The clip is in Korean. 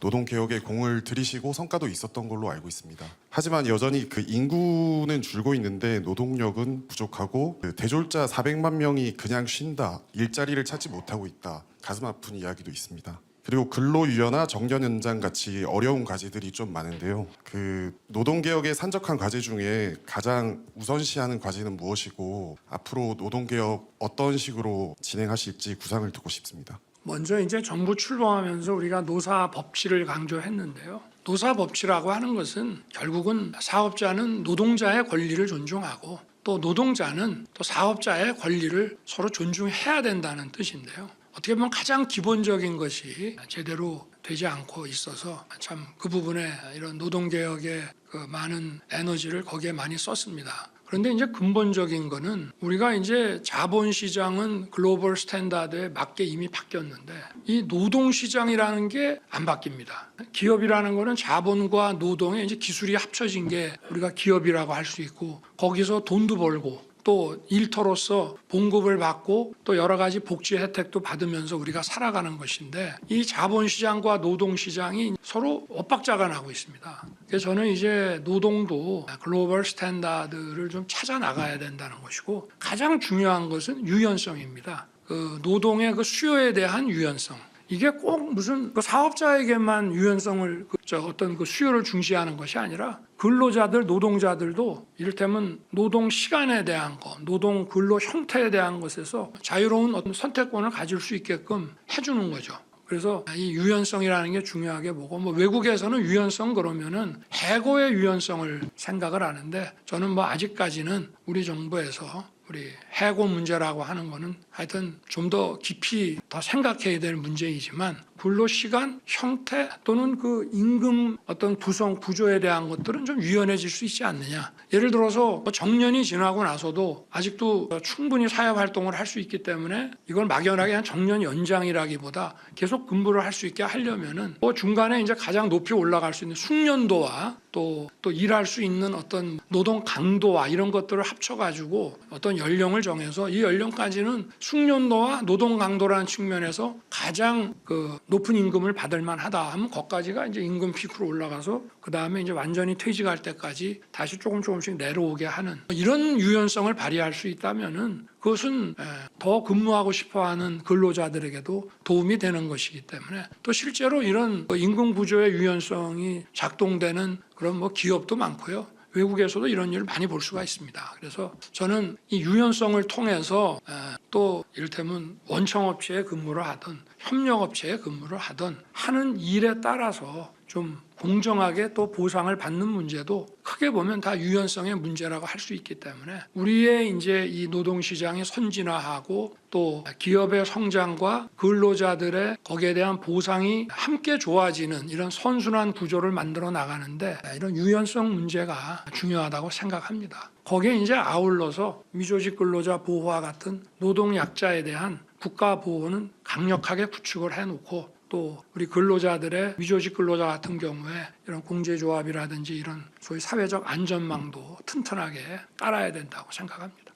노동 개혁에 공을 들이시고 성과도 있었던 걸로 알고 있습니다. 하지만 여전히 그 인구는 줄고 있는데 노동력은 부족하고 그 대졸자 400만 명이 그냥 쉰다, 일자리를 찾지 못하고 있다. 가슴 아픈 이야기도 있습니다. 그리고 근로 유연화, 정년 연장 같이 어려운 과제들이 좀 많은데요. 그 노동 개혁의 산적한 과제 중에 가장 우선시하는 과제는 무엇이고 앞으로 노동 개혁 어떤 식으로 진행하실지 구상을 듣고 싶습니다. 먼저 이제 정부 출범하면서 우리가 노사 법치를 강조했는데요. 노사 법치라고 하는 것은 결국은 사업자는 노동자의 권리를 존중하고 또 노동자는 또 사업자의 권리를 서로 존중해야 된다는 뜻인데요. 어떻게 보면 가장 기본적인 것이 제대로 되지 않고 있어서 참 그 부분에 이런 노동 개혁에 그 많은 에너지를 거기에 많이 썼습니다. 그런데 이제 근본적인 거는 우리가 이제 자본 시장은 글로벌 스탠다드에 맞게 이미 바뀌었는데 이 노동 시장이라는 게 안 바뀝니다. 기업이라는 거는 자본과 노동의 이제 기술이 합쳐진 게 우리가 기업이라고 할 수 있고 거기서 돈도 벌고 또 일터로서 봉급을 받고 또 여러 가지 복지 혜택도 받으면서 우리가 살아가는 것인데 이 자본시장과 노동시장이 서로 엇박자가 나고 있습니다. 그래서 저는 이제 노동도 글로벌 스탠다드를 좀 찾아 나가야 된다는 것이고 가장 중요한 것은 유연성입니다. 그 노동의 그 수요에 대한 유연성. 이게 꼭 무슨 그 사업자에게만 유연성을 그저 어떤 그 수요를 중시하는 것이 아니라 근로자들 노동자들도 이를테면 노동 시간에 대한 것, 노동 근로 형태에 대한 것에서 자유로운 어떤 선택권을 가질 수 있게끔 해주는 거죠. 그래서 이 유연성이라는 게 중요하게 보고 뭐 외국에서는 유연성 그러면은 해고의 유연성을 생각을 하는데 저는 뭐 아직까지는 우리 정부에서 우리 해고 문제라고 하는 거는 하여튼 좀 더 깊이 더 생각해야 될 문제이지만 근로 시간 형태 또는 그 임금 어떤 구성 구조에 대한 것들은 좀 유연해질 수 있지 않느냐. 예를 들어서 뭐 정년이 지나고 나서도 아직도 충분히 사회 활동을 할 수 있기 때문에 이걸 막연하게 한 정년 연장이라기보다 계속 근무를 할 수 있게 하려면은 뭐 중간에 이제 가장 높이 올라갈 수 있는 숙련도와 또, 또 일할 수 있는 어떤 노동 강도와 이런 것들을 합쳐가지고 어떤 연령을 정해서 이 연령까지는 숙련도와 노동 강도라는 측면에서 가장 그 높은 임금을 받을 만하다 하면 거기까지가 이제 임금 피크로 올라가서 그 다음에 이제 완전히 퇴직할 때까지 다시 조금 조금씩 내려오게 하는 이런 유연성을 발휘할 수 있다면은 그것은 에, 더 근무하고 싶어하는 근로자들에게도 도움이 되는 것이기 때문에 또 실제로 이런 뭐 임금 구조의 유연성이 작동되는 그런 뭐 기업도 많고요. 외국에서도 이런 일을 많이 볼 수가 있습니다. 그래서 저는 이 유연성을 통해서 에, 또 이를테면 원청업체에 근무를 하든 협력업체에 근무를 하든 하는 일에 따라서 좀 공정하게 또 보상을 받는 문제도 크게 보면 다 유연성의 문제라고 할 수 있기 때문에 우리의 이제 이 노동 시장이 선진화하고 또 기업의 성장과 근로자들의 거기에 대한 보상이 함께 좋아지는 이런 선순환 구조를 만들어 나가는데 이런 유연성 문제가 중요하다고 생각합니다. 거기에 이제 아울러서 미조직 근로자 보호와 같은 노동 약자에 대한 국가 보호는 강력하게 구축을 해 놓고 또 우리 근로자들의 미조직 근로자 같은 경우에 이런 공제조합이라든지 이런 소위 사회적 안전망도 튼튼하게 깔아야 된다고 생각합니다.